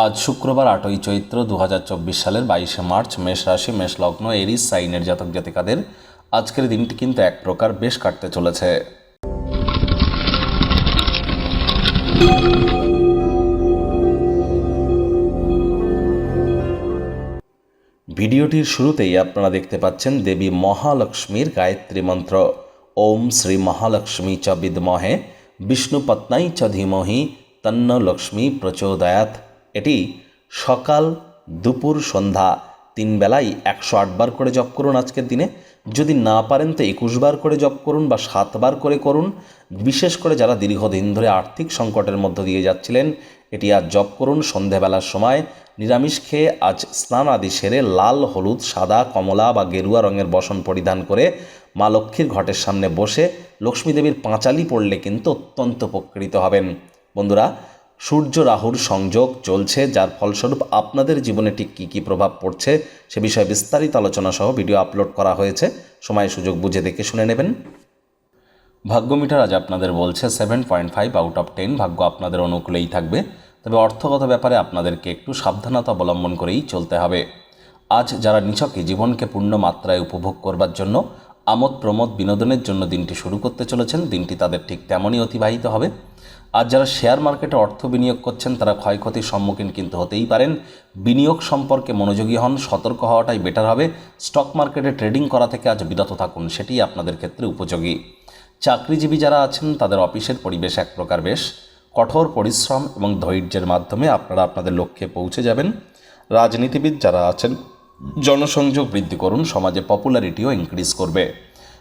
আজ শুক্রবার আটই চৈত্র দু হাজার চব্বিশ সালের বাইশে মার্চ মেষ রাশি, মেষ লগ্ন, এরিস, সাইনের জাতক জাতিকাদের আজকের দিনটি কিন্তু এক প্রকার বেশ কাটতে চলেছে। ভিডিওটির শুরুতেই আপনারা দেখতে পাচ্ছেন দেবী মহালক্ষ্মীর গায়ত্রী মন্ত্র। ওম শ্রী মহালক্ষ্মী চ বিদ্মহে বিষ্ণুপত্নাই চ ধীমহি, তন্ন লক্ষ্মী প্রচোদয়াত এটি সকাল দুপুর সন্ধ্যা তিন বেলায় একশো আটবার করে জপ করুন আজকের দিনে। যদি না পারেন তো একুশ বার করে জপ করুন বা সাতবার করে করুন। বিশেষ করে যারা দীর্ঘদিন ধরে আর্থিক সংকটের মধ্য দিয়ে যাচ্ছিলেন, এটি আজ জপ করুন সন্ধেবেলার সময়। নিরামিষ খেয়ে আজ স্নান আদি সেরে লাল, হলুদ, সাদা, কমলা বা গেরুয়া রঙের বসন পরিধান করে মা লক্ষ্মীর ঘটের সামনে বসে লক্ষ্মীদেবীর পাঁচালি পড়লে কিন্তু অত্যন্ত উপকৃত হবেন। বন্ধুরা সূর্য রাহুর সংযোগ চলছে, যার ফলস্বরূপ আপনাদের জীবনে ঠিক কী কী প্রভাব পড়ছে সে বিষয়ে বিস্তারিত আলোচনা সহ ভিডিও আপলোড করা হয়েছে। সময় সুযোগ বুঝে দেখে শুনে নেবেন। ভাগ্য মিটার আজ আপনাদের বলছে seven point five out of ten ভাগ্য আপনাদের অনুকূলেই থাকবে। তবে অর্থগত ব্যাপারে আপনাদেরকে একটু সাবধানতা অবলম্বন করেই চলতে হবে। আজ যারা নিছকে জীবনকে পূর্ণ মাত্রায় উপভোগ করবার জন্য আমোদ প্রমোদ বিনোদনের জন্য দিনটি শুরু করতে চলেছেন, দিনটি তাদের ঠিক তেমনই অতিবাহিত হবে। আজ যারা শেয়ার মার্কেটে অর্থ বিনিয়োগ করছেন, তারা ক্ষয়ক্ষতির সম্মুখীন কিন্তু হতেই পারেন। বিনিয়োগ সম্পর্কে মনোযোগী হন, সতর্ক হওয়াটাই বেটার হবে। স্টক মার্কেটে ট্রেডিং করা থেকে আজ বিরত থাকুন, সেটি আপনাদের ক্ষেত্রে উপযোগী। চাকরিজীবী যারা আছেন, তাদের অফিসের পরিবেশ এক প্রকার বেশ। কঠোর পরিশ্রম এবং ধৈর্যের মাধ্যমে আপনারা আপনাদের লক্ষ্যে পৌঁছে যাবেন। রাজনীতিবিদ যারা আছেন, জনসংযোগ বৃদ্ধি করুন, সমাজে পপুলারিটিও ইনক্রিজ করবে।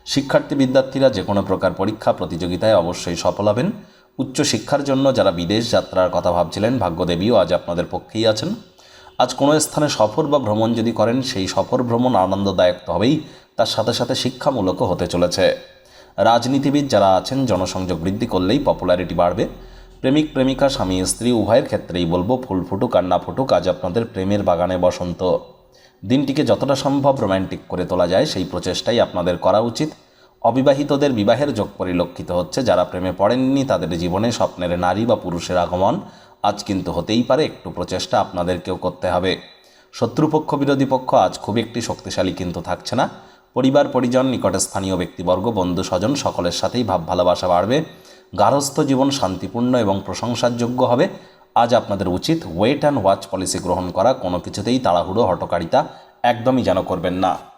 শিক্ষার্থী বিদ্যার্থীরা যে কোনো প্রকার পরীক্ষা, প্রতিযোগিতায় অবশ্যই সফল হবেন। উচ্চ শিক্ষার জন্য যারা বিদেশ যাত্রার কথা ভাবছিলেন, ভাগ্যদেবীও আজ আপনাদের পক্ষেই আছেন। আজ কোনো স্থানে সফর বা ভ্রমণ যদি করেন, সেই সফর ভ্রমণ আনন্দদায়ক তো হবেই, তার সাথে সাথে শিক্ষামূলকও হতে চলেছে। রাজনীতিবিদ যারা আছেন, জনসংযোগ বৃদ্ধি করলেই পপুলারিটি বাড়বে। প্রেমিক, প্রেমিকা, স্বামী, স্ত্রী, উভয়ের ক্ষেত্রেই বলব, ফুল ফুটুক আর না ফুটুক, আজ আপনাদের প্রেমের বাগানে বসন্ত। দিনটিকে যতটা সম্ভব রোম্যান্টিক করে তোলা যায়, সেই প্রচেষ্টাই আপনাদের করা উচিত। অবিবাহিতদের বিবাহের যোগ পরিলক্ষিত হচ্ছে। যারা প্রেমে পড়েননি, তাদের জীবনে স্বপ্নের নারী বা পুরুষের আগমন আজ কিন্তু হতেই পারে। একটু প্রচেষ্টা আপনাদেরকেও করতে হবে। শত্রুপক্ষ বিরোধী পক্ষ আজ খুব একটি শক্তিশালী কিন্তু থাকছে না। পরিবার, পরিজন, নিকটে স্থানীয় ব্যক্তিবর্গ, বন্ধু, স্বজন সকলের সাথেই ভাব ভালোবাসা বাড়বে। গার্হস্থ্য জীবন শান্তিপূর্ণ এবং প্রশংসারযোগ্য হবে। আজ আপনাদের উচিত ওয়েট অ্যান্ড ওয়াচ পলিসি গ্রহণ করা। কোনো কিছুতেই তাড়াহুড়ো, হটকারিতা একদমই যেন করবেন না।